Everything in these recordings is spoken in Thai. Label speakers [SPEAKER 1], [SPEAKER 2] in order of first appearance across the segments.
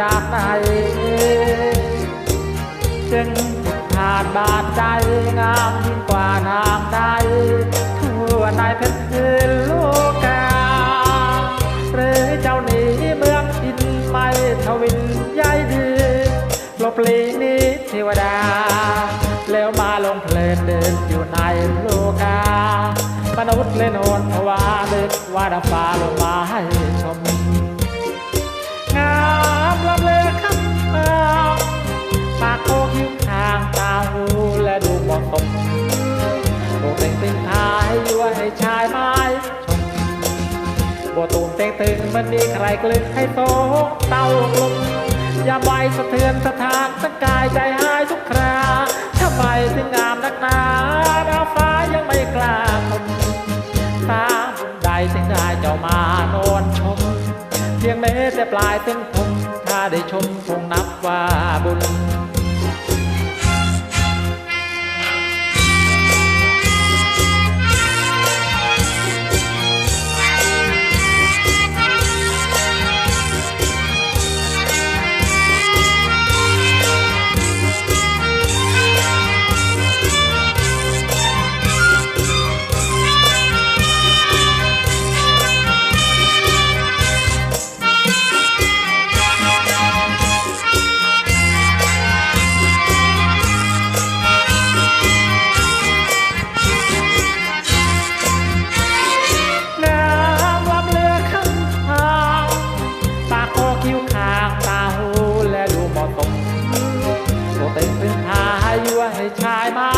[SPEAKER 1] จากไหนจึงขาดบาดใจงามยิ่งกว่านางใดทั่วในเพชรคืนโลกาหรือเจ้าหนีเมืองอินไม่ทวินย้ายดีลบลีนี้เทวดา แล้วมาลงเพลินเดินอยู่ในโลกามนุษย์เล่นโอน ปากโคคิ้วคางตาหูและดูเหมาะสมโบเต็งตึงทายยั่วให้ชายไม้ชมโบตูมเต็งตึงมันมีใครกลึกให้โตเต้ากลมยามไวสะเทือนสถานสังกายใจหายทุกคราทำไมถึงงามนักหนาดาวฟ้ายังไม่กล้าชมตาบุญใดถึงได้เจ้ามานอนชม เพียงแม้แต่ปลายเส้นผมถ้าได้ชมคงนับว่าบุญ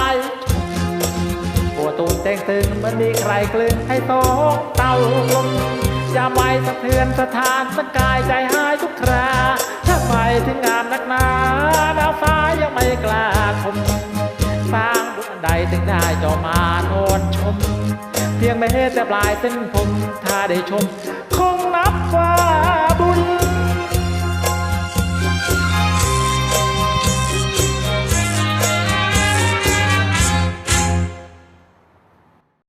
[SPEAKER 1] ายปวดตูนเต็งตึงมันมีใครกลึงให้โตงเตาลมยามไว้สะเทือนสถานสกายใจหายทุกคราถ้าไปถึงงามนักหนาดาวฟ้ายังไม่กล้าคมสร้างบุญอันใดถึงได้จ้ามาโนนชม เพียงไม่แต่ปลายเส้นผมถ้าได้ชม